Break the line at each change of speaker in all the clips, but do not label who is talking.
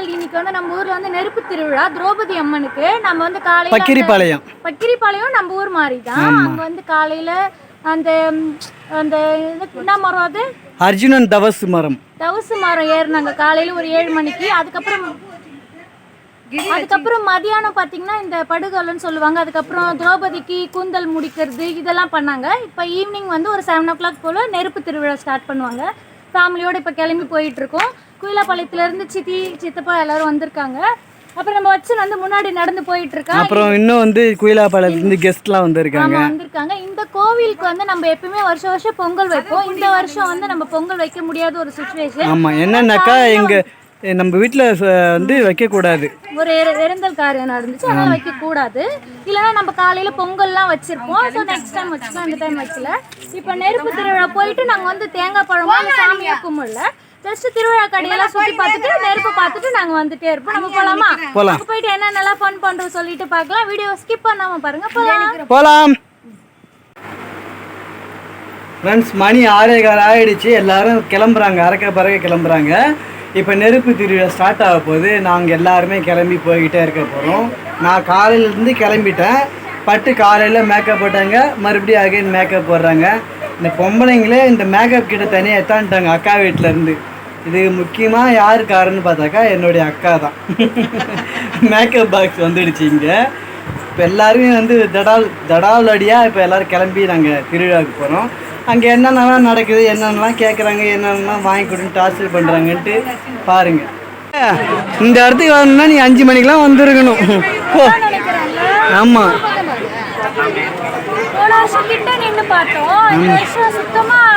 நாள் இன்னைக்கு வந்து நம்ம ஊர்ல வந்து நெருப்பு திருவிழா திரௌபதி அம்மனுக்கு நம்ம வந்து காலையில
பக்கிரிப்பாளையம்.
பக்கிரிப்பாளையம் நம்ம ஊர் மாதிரி தான். அங்க வந்து காலையில அந்த அந்த இது என்ன மரம் அது?
அர்ஜுனன் தவசு மரம்.
தவசு மரம் ஏறினாங்க காலையில ஒரு ஏழு மணிக்கு. அதுக்கப்புறம் அதுக்கப்புறம் மதியானம் பார்த்தீங்கன்னா இந்த படுகொலைன்னு சொல்லுவாங்க. அதுக்கப்புறம் திரௌபதிக்கு கூந்தல் முடிக்கிறது இதெல்லாம் பண்ணாங்க. இப்போ ஈவினிங் வந்து ஒரு செவன் ஓ கிளாக் போல் நெருப்பு திருவிழா ஸ்டார்ட் பண்ணுவாங்க. ஃபேமிலியோட இப்போ கிளம்பி போயிட்டு இருக்கோம். குயிலாப்பாளையத்துலேருந்து சித்தி சித்தப்பா எல்லாரும் வந்திருக்காங்க. அப்புறம் நம்ம வச்சு வந்து முன்னாடி நடந்து போயிட்டு இருக்கா
அப்புறம் இன்னும் வந்து குயிலாப்பாளையத்துலேருந்து கெஸ்ட்லாம் வந்திருக்காங்க.
வந்திருக்காங்க. இந்த கோவிலுக்கு வந்து நம்ம எப்பயுமே வருஷம் வருஷம் பொங்கல் வைப்போம். இந்த வருஷம் வந்து நம்ம பொங்கல் வைக்க முடியாத ஒரு சுச்சுவேஷன்
ஆமாம் என்னன்னாக்கா எங்கள் நம்ம வீட்டில் வந்து வைக்கக்கூடாது.
ஒரு இறந்தல் காரியம் நடந்துச்சு. அதனால வைக்க கூடாது இல்லைன்னா நம்ம காலையில பொங்கல்லாம் வச்சிருப்போம். ஸோ நெக்ஸ்ட் டைம் வச்சுக்கலாம். இந்த டைம் வைக்கல இப்போ நெருப்பு திருவிழா போயிட்டு நாங்க வந்து தேங்காய் பழமோ அந்த சாமியா கும்பிடல. ஜஸ்ட் திருவிழா கடையெல்லாம் சுத்தி பார்த்துட்டு நெருப்பு பார்த்துட்டு நாங்க வந்துட்டே இருப்போம். நம்ம போலாமா?
போலாம்.
அங்க போயிட்டு என்னென்னலாம் ஃபன் பண்றோம் சொல்லிட்டு பார்க்கலாம். வீடியோ ஸ்கிப் பண்ணாம பாருங்க. போலாம்.
போகலாம் ஃப்ரெண்ட்ஸ் மணி ஆறே கால் ஆயிடுச்சு. எல்லாரும் கிளம்புறாங்க. அறக்க பறக்க கிளம்புறாங்க. இப்போ நெருப்பு திருவிழா ஸ்டார்ட் ஆக போகுது. நாங்கள் எல்லாருமே கிளம்பி போய்கிட்டே இருக்க போகிறோம் நான் காலையிலேருந்து கிளம்பிட்டேன். பட்டு காலையில் மேக்கப் போட்டாங்க. மறுபடியும் அகைன் மேக்கப் போடுறாங்க. இந்த பொம்பளைங்களே இந்த மேக்கப் கிட்ட தனியாக எத்தான்ட்டாங்க. அக்கா வீட்டிலேருந்து இது முக்கியமாக யார் காரணம்னு பார்த்தாக்கா என்னுடைய அக்கா தான். மேக்கப் பாக்ஸ் வந்துடுச்சு இங்கே. இப்போ எல்லாருமே வந்து தடால் தடால் அடியாக இப்போ எல்லாரும் கிளம்பி நாங்கள் திருவிழாவுக்கு போகிறோம் அங்கே என்னென்னலாம் நடக்குது என்னென்னலாம் கேட்குறாங்க என்னென்னலாம் வாங்கி கொடுன்னு டார்ச்சர் பண்ணுறாங்கன்ட்டு பாருங்க. இந்த இடத்துக்கு வரணும்னா நீ அஞ்சு மணிக்கெலாம் வந்துருக்கணும். ஓ ஆமாம்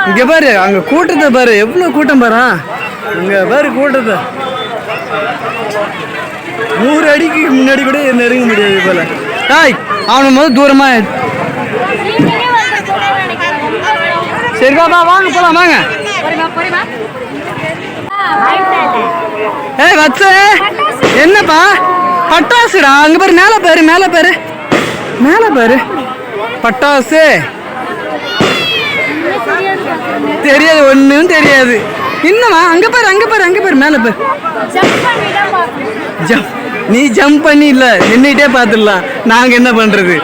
இங்கே பாரு அங்கே கூட்டத்தை பாரு. எவ்வளோ கூட்டம் பாரு. அங்கே பாரு கூட்டத்தை. நூறு அடிக்கு முன்னாடி கூட நெருங்க முடியாது போல. டாய் அவனை போது தூரமாக சரி பாப்பா வாங்க போலாம் வாங்க. ஏய் வச்ச என்னப்பா? பட்டாசுடா அங்க பாரு மேல பாரு மேல பாரு. மேல பாரு. பட்டாசு. தெரியாது ஒண்ணும் தெரியாது. என்னம்மா அங்க பாரு அங்க பாரு அங்க பாரு மேல பாரு.
ஜம்ப்
நீ ஜம்ப் பண்ணி இல்ல நின்னுட்டே பாத்துடலாம் நாங்க என்ன பண்றது?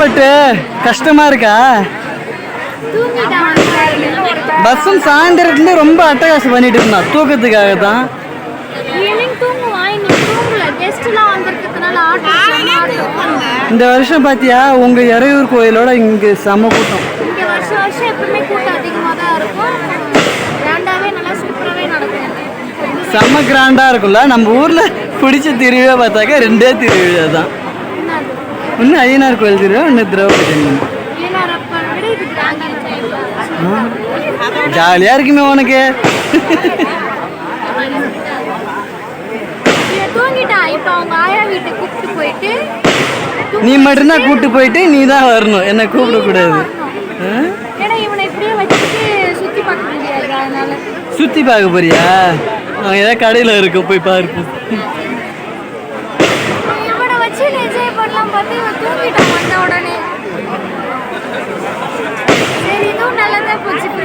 பட்டு கஷ்டமா இருக்கா? பஸ்ஸும் சாயந்தரத்துல ரொம்ப அட்டகாசம் பண்ணிட்டு இருந்தான். தூக்கத்துக்காக தான் இந்த வருஷம் பாத்தியா உங்க இறையூர் கோயிலோட இங்க செம கூட்டம். செம்ம கிராண்டா இருக்கும்ல. நம்ம ஊர்ல பிடிச்ச திருவிழா பார்த்தாக்க ரெண்டே திருவிழா தான். ஒன்று ஐயனார் கோயில் திருவிழா ஒன்று திரௌபதி
ஜெயந்தி
ஜாலியாக இருக்குமே உனக்கு. நீ மட்டும்தான் கூப்பிட்டு போயிட்டு நீ தான் வரணும். என்ன கூப்பிடக்கூடாது
சுற்றி பார்க்க
போறியா? அவன் ஏதாவது கடையில் இருக்கும் போய் பார்ப்போம்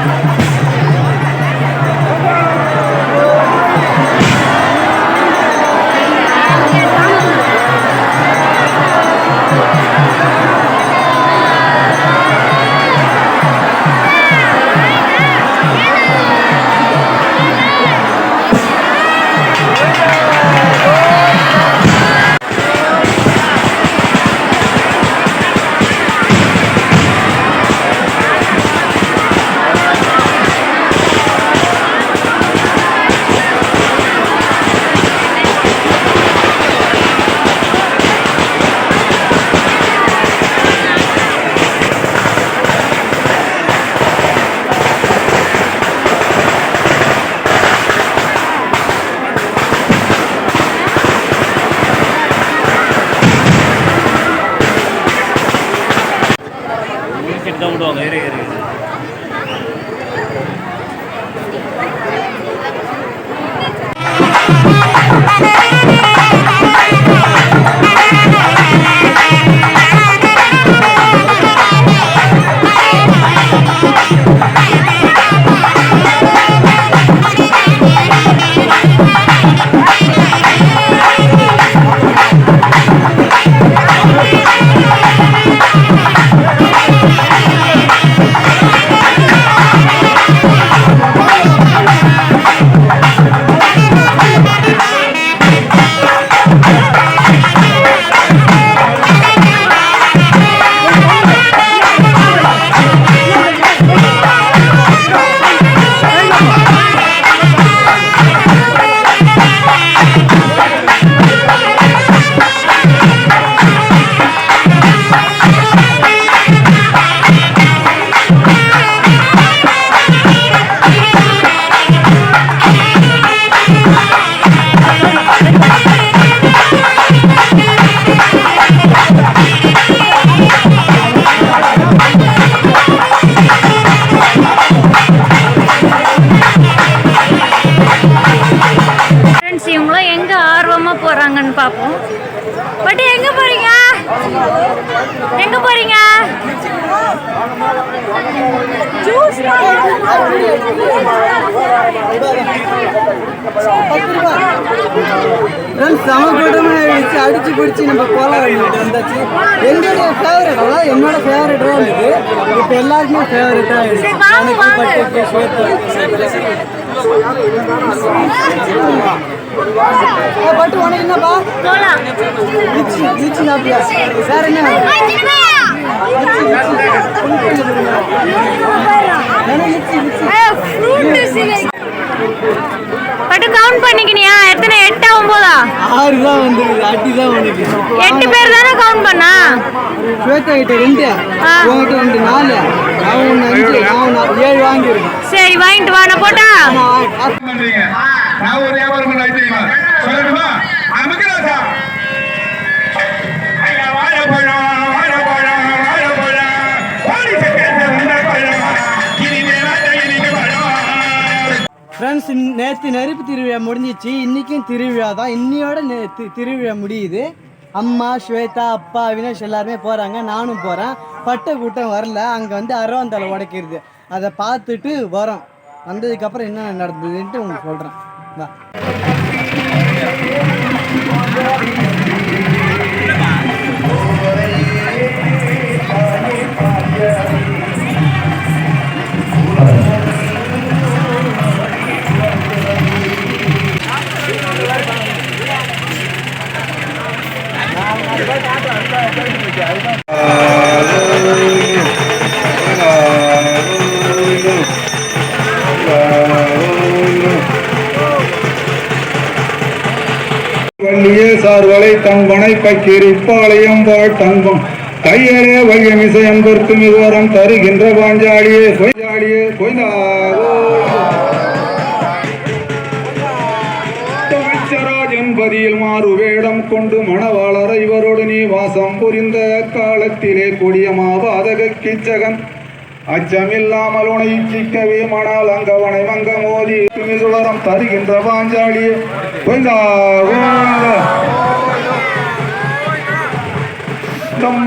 Thank
you. செம கூட்டமாக ஆயிடுச்சு. அடிச்சு பிடிச்சி நம்ம கோலம் வாங்கிட்டு வந்தாச்சு. எங்களுடைய ஃபேவரட் அதான் என்னோட ஃபேவரட்டாக இருந்தது இப்போ எல்லாருக்குமே ஃபேவரட்டாக ஆயிடுச்சு. எனக்கு பட்டு உனக்கு என்னப்பா
போலாம்
வேற என்ன
பட்டு கவுண்ட் பண்ணிக்கினியா? எத்தனை? எட்டா ஒன்பதா
ஆறு தான் வந்துருக்குது அட்டி தான் உனக்கு.
எட்டு பேர் தானே கவுண்ட் பண்ணா?
ஸ்வேதா கிட்ட ரெண்டு. உங்ககிட்ட ரெண்டு நாலு. நான் ஒன்று அஞ்சு நான் ஒன்று ஏழு வாங்கியிருக்கேன்.
சரி வாங்கிட்டு வா நான் போட்டா
நான்
ஒரு வியாபாரம் பண்ண வைத்தீங்களா சொல்லணுமா அமுகராசா
ஃப்ரெண்ட்ஸ் நேற்று நெருப்பு திருவிழா முடிஞ்சிச்சு. இன்றைக்கும் திருவிழா தான் இன்னையோட நே- திருவிழா முடியுது. அம்மா ஸ்வேதா அப்பா அவினாஷ் எல்லாருமே போகிறாங்க நானும் போகிறேன் பட்டை கூட்டம் வரல. அங்கே வந்து அரவந்தலை உடைக்கிறது. அதை பார்த்துட்டு வரோம். வந்ததுக்கப்புறம் என்ன நடந்ததுன்ட்டு உங்களுக்கு சொல்கிறேன் வா.
தார்வலை தங்கனை கக்கிரி பாளையம் வாழ் தங்கம். கையரே வையமிசை அன்பர்க்கு மிகோரம் தருகின்ற பாஞ்சாடியே கொய்யாளியே கொய்தாவோ தமிழ்ச்சராஜன் பதியில் மாறு வேடம் கொண்டு மணவாளர் இவரோடு நீ வாசம் புரிந்த காலத்திலே கொடிய மாபாதக கிச்சகன். அச்சமில்லாமல் உனை இச்சிக்கவே மணால் அங்கவனை மங்க மோதி மிகுவரம் தருகின்ற பாஞ்சாலியே Тому